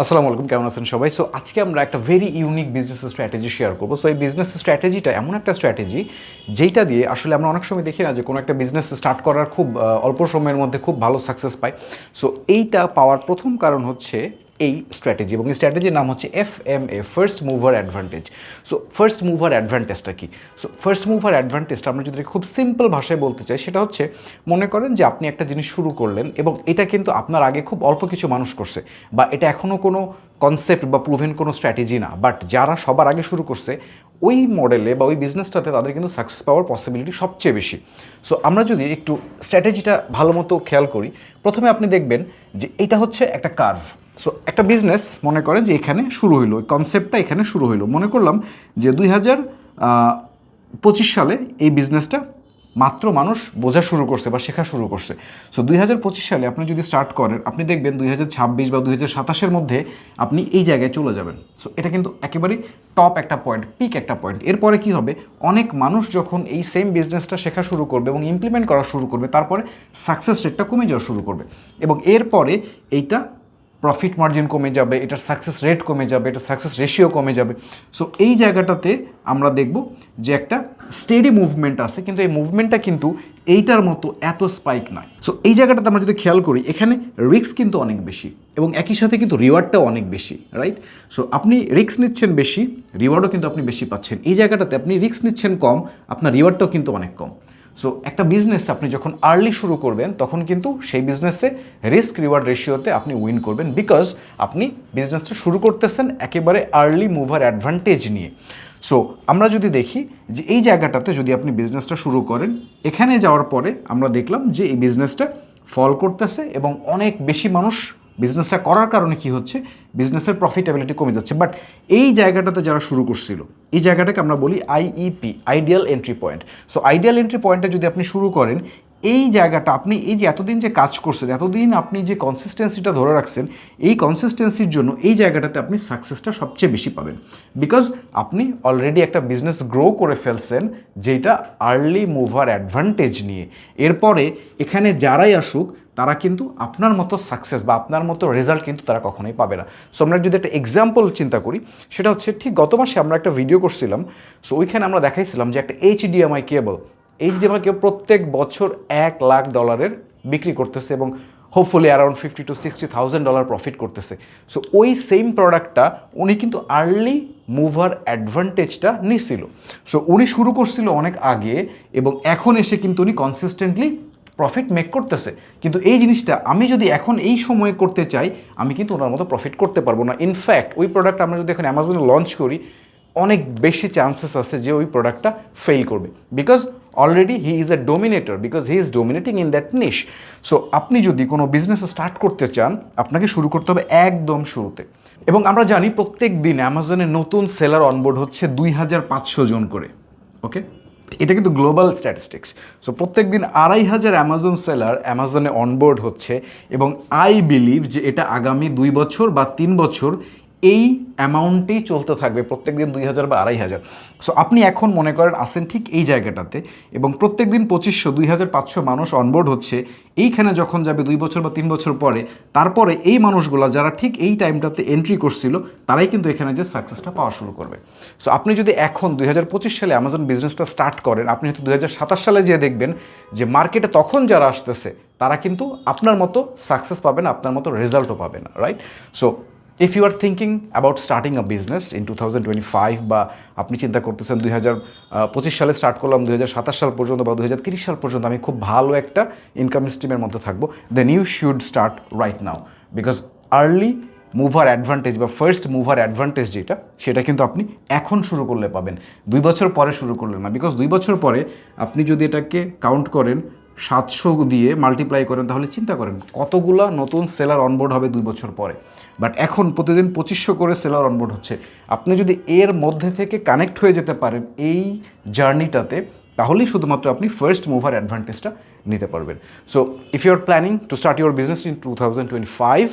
আসসালামু আলাইকুম, কেমন আছেন সবাই? সো আজকে আমরা একটা very unique business strategy share করব। সো এই বিজনেস স্ট্র্যাটেজিটা এমন একটা স্ট্র্যাটেজি যেটা দিয়ে আসলে আমরা অনেক সময় দেখি না যে কোনো একটা বিজনেস স্টার্ট করার খুব অল্প সময়ের মধ্যে খুব ভালো সাকসেস পায়। সো এইটা পাওয়ার প্রথম কারণ হচ্ছে এই স্ট্র্যাটেজি এবং এই স্ট্র্যাটেজির নাম হচ্ছে F M A first mover advantage so first mover অ্যাডভান্টেজটা কি? সো ফার্স্ট মুভার অ্যাডভান্টেজটা আমরা যদি খুব সিম্পল ভাষায় বলতে চাই, সেটা হচ্ছে মনে করেন যে আপনি একটা জিনিস শুরু করলেন এবং এটা কিন্তু আপনার আগে খুব অল্প কিছু মানুষ করছে বা এটা এখনও কোনো কনসেপ্ট বা প্রুভেন কোনো স্ট্র্যাটেজি না বাট যারা সবার আগে শুরু করছে, ওই মডেলে বা ওই বিজনেসটাতে তাদের কিন্তু সাকসেস পাওয়ার পসিবিলিটি সবচেয়ে বেশি। সো আমরা যদি একটু স্ট্র্যাটেজিটা ভালো মতো খেয়াল করি, প্রথমে আপনি দেখবেন যে এটা হচ্ছে একটা কার্ভ সো একটা বিজনেস মনে করেন যে এখানে শুরু হইল, ওই কনসেপ্টটা এখানে শুরু হইল। মনে করলাম যে দুই হাজার পঁচিশ সালে এই বিজনেসটা মাত্র মানুষ বোঝা শুরু করছে বা শেখা শুরু করছে। সো দুই হাজার পঁচিশ সালে আপনি যদি স্টার্ট করেন, আপনি দেখবেন দুই বা দুই হাজার মধ্যে আপনি এই জায়গায় চলে যাবেন। সো এটা কিন্তু একেবারেই টপ একটা পয়েন্ট পিক একটা পয়েন্ট এরপরে কি হবে? অনেক মানুষ যখন এই সেম বিজনেসটা শেখা শুরু করবে এবং ইমপ্লিমেন্ট করা শুরু করবে, তারপরে সাকসেস রেটটা কমে যাওয়া শুরু করবে। এবং এরপরে এইটা প্রফিট মার্জিন কমে যাবে, এটার সাকসেস রেট কমে যাবে, এটার সাকসেস রেশিও কমে যাবে। সো এই জায়গাটাতে আমরা দেখব যে একটা স্টেডি মুভমেন্ট আছে, কিন্তু এই মুভমেন্টটা কিন্তু এইটার মতো এত স্পাইক নয় সো এই জায়গাটাতে আমরা যদি খেয়াল করি, এখানে রিস্ক কিন্তু অনেক বেশি এবং একই সাথে কিন্তু রিওয়ার্ডটাও অনেক বেশি রাইট সো আপনি রিস্ক নিচ্ছেন বেশি রিওয়ার্ডও কিন্তু আপনি বেশি পাচ্ছেন। এই জায়গাটাতে আপনি রিস্ক নিচ্ছেন কম, আপনার রিওয়ার্ডটাও কিন্তু অনেক কম। সো একটা বিজনেস আপনি যখন আর্লি শুরু করবেন, তখন কিন্তু সেই বিজনেসে রিস্ক রিওয়ার্ড রেশিওতে আপনি উইন করবেন বিকজ আপনি বিজনেসটা শুরু করতেছেন একেবারে আর্লি মুভার অ্যাডভান্টেজ নিয়ে। সো আমরা যদি দেখি যে এই জায়গাটাতে যদি আপনি বিজনেসটা শুরু করেন, এখানে যাওয়ার পরে আমরা দেখলাম যে এই বিজনেসটা ফল করতেছে এবং অনেক বেশি মানুষ বিজনেসটা করার কারণে কি হচ্ছে? বিজনেসের প্রফিটেবিলিটি কমে যাচ্ছে। বাট এই জায়গাটাতে যারা শুরু করছিল, এই জায়গাটাকে আমরা বলি IEP ideal entry point so ideal entry পয়েন্টে যদি আপনি শুরু করেন এই জায়গাটা, আপনি এই যে এতদিন যে কাজ করছেন, এতদিন আপনি যে কনসিস্টেন্সিটা ধরে রাখছেন, এই কনসিস্টেন্সির জন্য এই জায়গাটাতে আপনি সাকসেসটা সবচেয়ে বেশি পাবেন। বিকজ আপনি অলরেডি একটা বিজনেস গ্রো করে ফেলছেন, যেটা আর্লি মুভার অ্যাডভান্টেজ নিয়ে। এরপরে এখানে যারাই আসুক, তারা কিন্তু আপনার মতো সাকসেস বা আপনার মতো রেজাল্ট কিন্তু তারা কখনোই পাবে না। সো আমরা যদি একটা এক্সাম্পল চিন্তা করি, সেটা হচ্ছে ঠিক গত মাসে আমরা একটা ভিডিও করছিলাম সো ওইখানে আমরা দেখাইছিলাম যে একটা এইচডিএমআই কেবল এইচডিএমআই কেবল প্রত্যেক বছর এক লাখ ডলারের বিক্রি করতেছে এবং hopefully around fifty to sixty thousand dollar profit করতেছে। সো ওই সেম প্রোডাক্টটা উনি কিন্তু আর্লি মুভার অ্যাডভান্টেজটা নিছিল। সো উনি শুরু করছিল অনেক আগে এবং এখন এসে কিন্তু উনি কনসিস্টেন্টলি প্রফিট মেক করতেছে। কিন্তু এই জিনিসটা আমি যদি এখন এই সময়ে করতে চাই, আমি কিন্তু ওনার মতো প্রফিট করতে পারব না। ইনফ্যাক্ট ওই প্রোডাক্ট আমরা যদি এখন অ্যামাজনে লঞ্চ করি, অনেক বেশি চান্সেস আছে যে ওই প্রোডাক্টটা ফেল করবে। Because already he is a dominator because he is dominating in that niche so আপনি যদি কোনো বিজনেস স্টার্ট করতে চান, আপনাকে শুরু করতে হবে একদম শুরুতে। এবং আমরা জানি প্রত্যেক দিন অ্যামাজনে নতুন সেলার অনবোর্ড হচ্ছে দুই হাজার পাঁচশো জন করে ওকে এটা কিন্তু গ্লোবাল স্ট্যাটিস্টিক্স সো প্রত্যেক দিন আড়াই হাজার অ্যামাজন সেলার অ্যামাজনে অনবোর্ড হচ্ছে এবং আই বিলিভ যে এটা আগামী দুই বছর বা তিন বছর এই অ্যামাউন্টেই চলতে থাকবে প্রত্যেক দিন দুই হাজার বা আড়াই হাজার। সো আপনি এখন মনে করেন আসেন ঠিক এই জায়গাটাতে এবং প্রত্যেক দিন পঁচিশশো, দুই হাজার পাঁচশো মানুষ অনবোর্ড হচ্ছে। এইখানে যখন যাবে দুই বছর বা তিন বছর পরে, তারপরে এই মানুষগুলো যারা ঠিক এই টাইমটাতে এন্ট্রি করছিল, তারাই কিন্তু এখানে যে সাকসেসটা পাওয়া শুরু করবে। সো আপনি যদি এখন দুই হাজার পঁচিশ সালে অ্যামাজন বিজনেসটা স্টার্ট করেন, আপনি হয়তো দুই হাজার সাতাশ সালে যেয়ে দেখবেন যে মার্কেটে তখন যারা আসতেছে, তারা কিন্তু আপনার মতো সাকসেস পাবেন আপনার মতো রেজাল্টও পাবেন right so if you are thinking about starting a business in two thousand twenty five বা আপনি চিন্তা করতেছেন দুই হাজার পঁচিশ সালে স্টার্ট করলাম, দুই হাজার সাতাশ সাল পর্যন্ত বা দুই হাজার তিরিশ সাল পর্যন্ত আমি খুব ভালো একটা ইনকাম স্ট্রিমের মধ্যে থাকব then you should start right now because early mover advantage বা ফার্স্ট মুভার অ্যাডভান্টেজ যেটা, সেটা কিন্তু আপনি এখন শুরু করলে পাবেন। দুই বছর পরে শুরু করলে না। বিকজ দুই বছর পরে আপনি যদি এটাকে কাউন্ট করেন সাতশো দিয়ে মাল্টিপ্লাই করেন, তাহলে চিন্তা করেন, কতগুলা নতুন সেলার অনবোর্ড হবে দুই বছর পরে? বাট এখন প্রতিদিন পঁচিশশো করে সেলার অনবোর্ড হচ্ছে। আপনি যদি এর মধ্যে থেকে কানেক্ট হয়ে যেতে পারেন এই জার্নিটাতে তাহলেই শুধুমাত্র আপনি ফার্স্ট মুভার অ্যাডভান্টেজটা নিতে পারবেন। So if you are planning to start your business in two thousand twenty five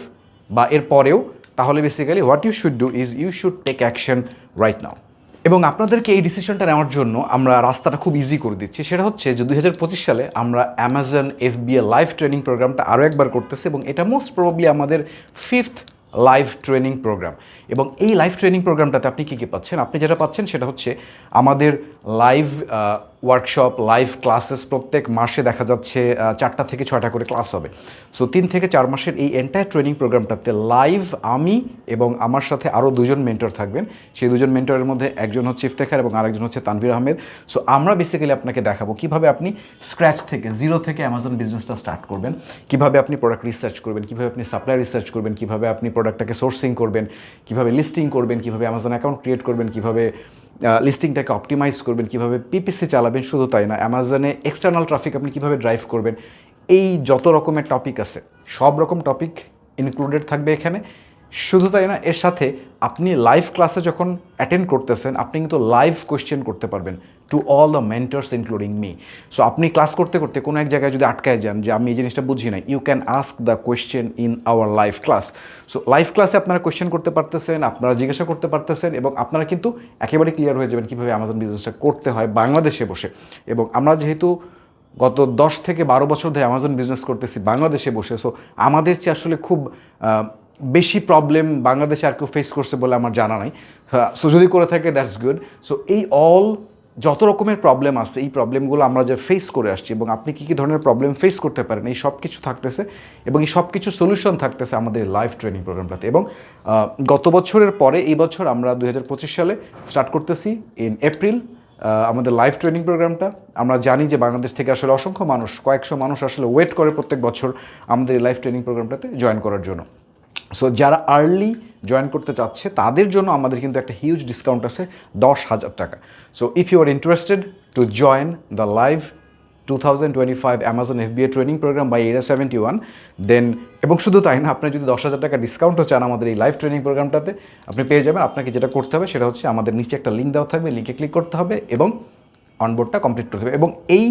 বা এর পরেও, তাহলে basically what you should do is you should take action right now এবং আপনাদেরকে এই ডিসিশনটা নেওয়ার জন্য আমরা রাস্তাটা খুব ইজি করে দিচ্ছি। সেটা হচ্ছে যে দুই হাজার পঁচিশ সালে আমরা অ্যামাজন এফবিএ লাইভ ট্রেনিং প্রোগ্রামটা আরও একবার করতেছি এবং এটা মোস্ট প্রবাবলি আমাদের ফিফথ লাইভ ট্রেনিং প্রোগ্রাম এবং এই লাইভ ট্রেনিং প্রোগ্রামটাতে আপনি কী কী পাচ্ছেন? আপনি যেটা পাচ্ছেন সেটা হচ্ছে আমাদের লাইভ ওয়ার্কশপ লাইভ ক্লাসেস প্রত্যেক মাসে দেখা যাচ্ছে চারটা থেকে ছয়টা করে ক্লাস হবে। সো তিন থেকে চার মাসের এই এন্টায়ার ট্রেনিং প্রোগ্রামটাতে লাইভ আমি এবং আমার সাথে আরও দুজন মেন্টর থাকবেন। সেই দুজন মেন্টরের মধ্যে একজন হচ্ছে ইফতেখার এবং আরেকজন হচ্ছে তানভীর আহমেদ। সো আমরা বেসিক্যালি আপনাকে দেখাবো কীভাবে আপনি স্ক্র্যাচ থেকে জিরো থেকে অ্যামাজন বিজনেসটা স্টার্ট করবেন, কীভাবে আপনি প্রোডাক্ট রিসার্চ করবেন, কীভাবে আপনি সাপ্লাই রিসার্চ করবেন, কীভাবে আপনি প্রোডাক্টটাকে সোর্সিং করবেন, কীভাবে লিস্টিং করবেন, কীভাবে অ্যামাজন অ্যাকাউন্ট ক্রিয়েট করবেন, কীভাবে লিস্টিংটাকে অপটিমাইজ করবেন, কীভাবে পিপিসি চালাবেন, শুধু তাই না অ্যামাজনে এক্সটার্নাল ট্রাফিক আপনি কীভাবে ড্রাইভ করবেন, এই যত রকমের টপিক আছে, সব রকম টপিক ইনক্লুডেড থাকবে এখানে। শুধু তাই না, এর সাথে আপনি লাইভ ক্লাসে যখন অ্যাটেন্ড করতেছেন, আপনি কিন্তু লাইভ কোয়েশ্চেন করতে পারবেন to all the mentors including me so আপনি ক্লাস করতে করতে কোনো এক জায়গায় যদি আটকায় যান যে আমি এই জিনিসটা বুঝি না you can ask the question in our live class so live ক্লাসে আপনারা কোয়েশ্চেন করতে পারতেছেন, আপনারা জিজ্ঞাসা করতে পারতেছেন এবং আপনারা কিন্তু একেবারে ক্লিয়ার হয়ে যাবেন কীভাবে আমাজন বিজনেসটা করতে হয় বাংলাদেশে বসে। এবং আমরা যেহেতু গত দশ থেকে বারো বছর ধরে অ্যামাজন বিজনেস করতেছি বাংলাদেশে বসে সো আমাদের চেয়ে আসলে খুব বেশি প্রবলেম বাংলাদেশে আর কেউ ফেস করছে বলে আমার জানা নাই। সো যদি করে থাকে দ্যাটস গুড সো এই অল যত রকমের প্রবলেম আছে, এই প্রবলেমগুলো আমরা যে ফেস করে আসছি এবং আপনি কী কী ধরনের প্রবলেম ফেস করতে পারেন, এই সব কিছু থাকতেছে এবং এই সব কিছু সলিউশন থাকতেছে আমাদের লাইফ ট্রেনিং প্রোগ্রামটাতে এবং গত বছরের পরে এই বছর আমরা দু হাজার পঁচিশ সালে স্টার্ট করতেছি ইন এপ্রিল আমাদের লাইফ ট্রেনিং প্রোগ্রামটা আমরা জানি যে বাংলাদেশ থেকে আসলে অসংখ্য মানুষ, কয়েকশো মানুষ আসলে ওয়েট করে প্রত্যেক বছর আমাদের এই লাইভ ট্রেনিং প্রোগ্রামটাতে জয়েন করার জন্য। সো যারা আর্লি জয়েন করতে চাচ্ছে, তাদের জন্য আমাদের কিন্তু একটা হিউজ ডিসকাউন্ট আছে, দশ হাজার টাকা। So if you are interested to join the live two thousand twenty five Amazon FBA training programme by এরা সেভেন্টি ওয়ান দেন এবং শুধু তাই না, আপনি যদি দশ হাজার টাকা ডিসকাউন্টও চান আমাদের এই লাইভ ট্রেনিং প্রোগ্রামটাতে আপনি পেয়ে যাবেন। আপনাকে যেটা করতে হবে, সেটা হচ্ছে আমাদের নিচে একটা লিঙ্ক দেওয়া থাকবে লিঙ্কে ক্লিক করতে হবে এবং অনবোর্ডটা কমপ্লিট করতে হবে। এবং এই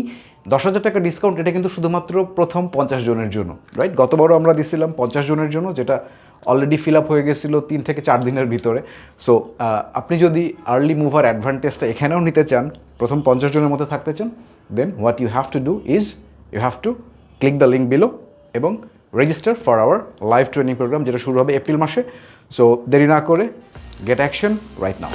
দশ হাজার টাকা ডিসকাউন্ট এটা কিন্তু শুধুমাত্র প্রথম পঞ্চাশ জনের জন্য রাইট গতবারও আমরা দিছিলাম পঞ্চাশ জনের জন্য, যেটা অলরেডি ফিল আপ হয়ে গেছিল তিন থেকে চার দিনের ভিতরে। সো আপনি যদি আর্লি মুভার অ্যাডভান্টেজটা এখানেও নিতে চান, প্রথম পঞ্চাশ জনের মধ্যে থাকতে চান then what you have to do is you have to click the link below এবং register for our live training programme যেটা শুরু হবে এপ্রিল মাসে। সো দেরি না করে গেট অ্যাকশন রাইট নাও